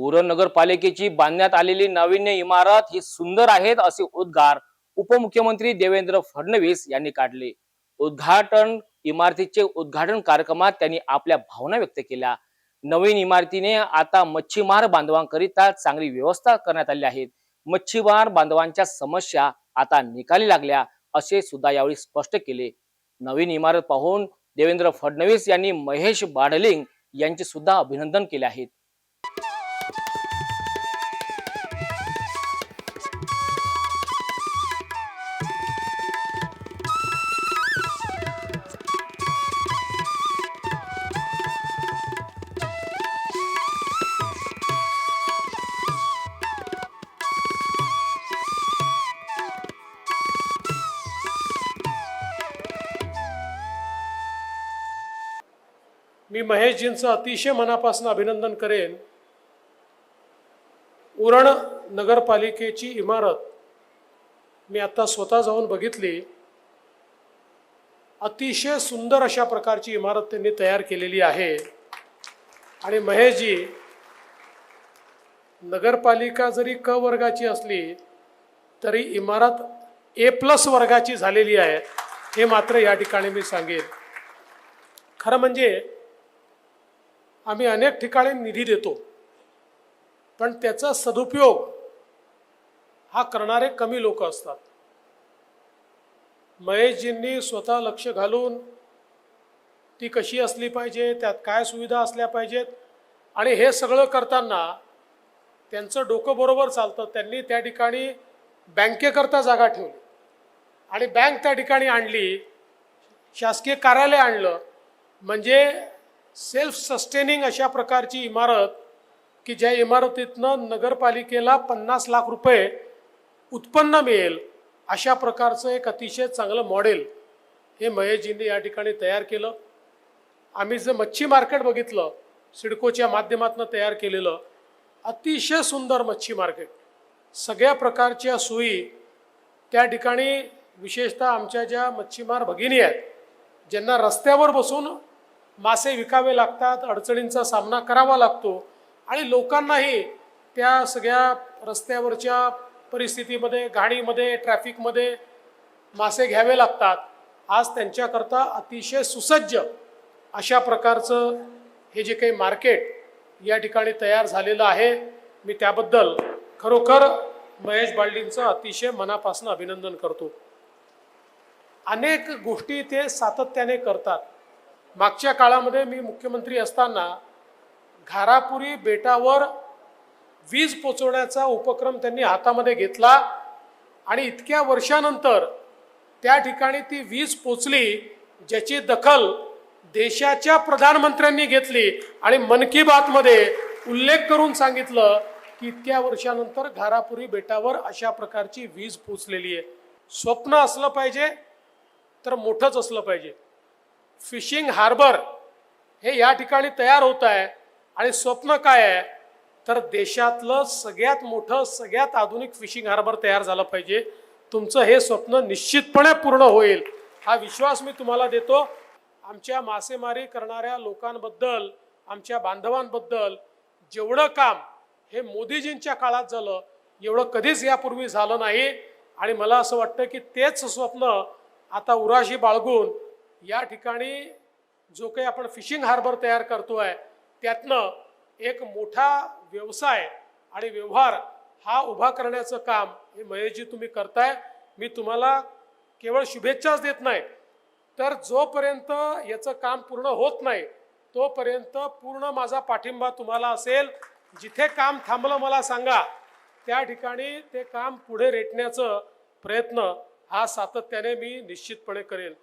उरण नगरपालिकेची बांधण्यात आलेली नाविन्य इमारत ही सुंदर आहेत असे उद्गार उपमुख्यमंत्री देवेंद्र फडणवीस यांनी काढले. उद्घाटन इमारतीचे उद्घाटन कार्यक्रमात त्यांनी आपल्या भावना व्यक्त केल्या. नवीन इमारतीने आता मच्छीमार बांधवांकरिता चांगली व्यवस्था करण्यात आली आहे. मच्छीमार बांधवांच्या समस्या आता निकाली लागल्या असे सुद्धा यावेळी स्पष्ट केले. नवीन इमारत पाहून देवेंद्र फडणवीस यांनी महेश बाडलिंग यांचे सुद्धा अभिनंदन केले आहे मी महेशजींचं अतिशय मनापासून अभिनंदन करेन. उरण नगरपालिकेची इमारत मी आता स्वतः जाऊन बघितली. अतिशय सुंदर अशा प्रकारची इमारत त्यांनी तयार केलेली आहे. आणि महेशजी नगरपालिका जरी क वर्गाची असली तरी इमारत ए प्लस वर्गाची झालेली आहे हे मात्र या ठिकाणी मी सांगेन. खरं म्हणजे आम्ही अनेक ठिकाणी निधी देतो. पण त्याचा सदुपयोग हा करणारे कमी लोक असतात. महेशजींनी स्वतः लक्ष घालून ती कशी असली पाहिजे त्यात काय सुविधा असल्या पाहिजेत आणि हे सगळं करताना त्यांचं डोकं बरोबर चालतं. त्यांनी त्या ठिकाणी बँकेकरता जागा ठेवली. आणि बँक त्या ठिकाणी आणली शासकीय कार्यालय आणलं. म्हणजे सेल्फ सस्टेनिंग अशा प्रकारची इमारत की ज्या इमारतीतनं नगरपालिकेला पन्नास लाख रुपये उत्पन्न मिळेल अशा प्रकारचं एक अतिशय चांगलं मॉडेल हे महेशजींनी या ठिकाणी तयार केलं. आम्ही जे मच्छी मार्केट बघितलं सिडकोच्या माध्यमातून तयार केलेलं अतिशय सुंदर मच्छी मार्केट सगळ्या प्रकारच्या सोयी त्या ठिकाणी विशेषतः आमच्या ज्या मच्छीमार भगिनी आहेत ज्यांना रस्त्यावर बसून मासे विकावे लागतात अडचणींचा सामना करावा लागतो आणि लोकांनाही त्या सगळ्या रस्त्यावरच्या परिस्थितीमध्ये गाडीमध्ये ट्रॅफिकमध्ये मासे घ्यावे लागतात. आज त्यांच्याकरता अतिशय सुसज्ज अशा प्रकारचं हे जे काही मार्केट या ठिकाणी तयार झालेलं आहे. मी त्याबद्दल खरोखर महेश बाळडींचं अतिशय मनापासून अभिनंदन करतो. अनेक गोष्टी ते सातत्याने करतात. मागच्या काळामध्ये मी मुख्यमंत्री असताना घारापुरी बेटावर वीज पोचवण्याचा उपक्रम त्यांनी हातामध्ये घेतला आणि इतक्या वर्षानंतर त्या ठिकाणी ती वीज पोचली ज्याची दखल देशाच्या प्रधानमंत्र्यांनी घेतली. आणि मन की बातमध्ये उल्लेख करून सांगितलं की इतक्या वर्षानंतर घारापुरी बेटावर अशा प्रकारची वीज पोचलेली आहे. स्वप्न असलं पाहिजे तर मोठंच असलं पाहिजे. फिशिंग हार्बर हे या ठिकाणी तयार होत आहे. आणि स्वप्न काय आहे? तर देशातलं सगळ्यात मोठं सगळ्यात आधुनिक फिशिंग हार्बर तयार झालं पाहिजे. तुमचं हे स्वप्न निश्चितपणे पूर्ण होईल. हा विश्वास मी तुम्हाला देतो. आमच्या मासेमारी करणाऱ्या लोकांबद्दल आमच्या बांधवांबद्दल जेवढं काम हे मोदीजींच्या काळात झालं एवढं कधीच यापूर्वी झालं नाही. आणि मला असं वाटतं की तेच स्वप्न आता उराशी बाळगून या ठिकाणी जो काही आपण फिशिंग हार्बर तयार करतो आहे त्यातनं एक मोठा व्यवसाय आणि व्यवहार हा उभा करण्याचं काम हे महेशजी तुम्ही करताय. मी तुम्हाला केवळ शुभेच्छाच देत नाही. तर जोपर्यंत याचं काम पूर्ण होत नाही तोपर्यंत पूर्ण माझा पाठिंबा तुम्हाला असेल. जिथे काम थांबलं मला सांगा. त्या ठिकाणी ते काम पुढे रेटण्याचं प्रयत्न हा सातत्याने मी निश्चितपणे करेल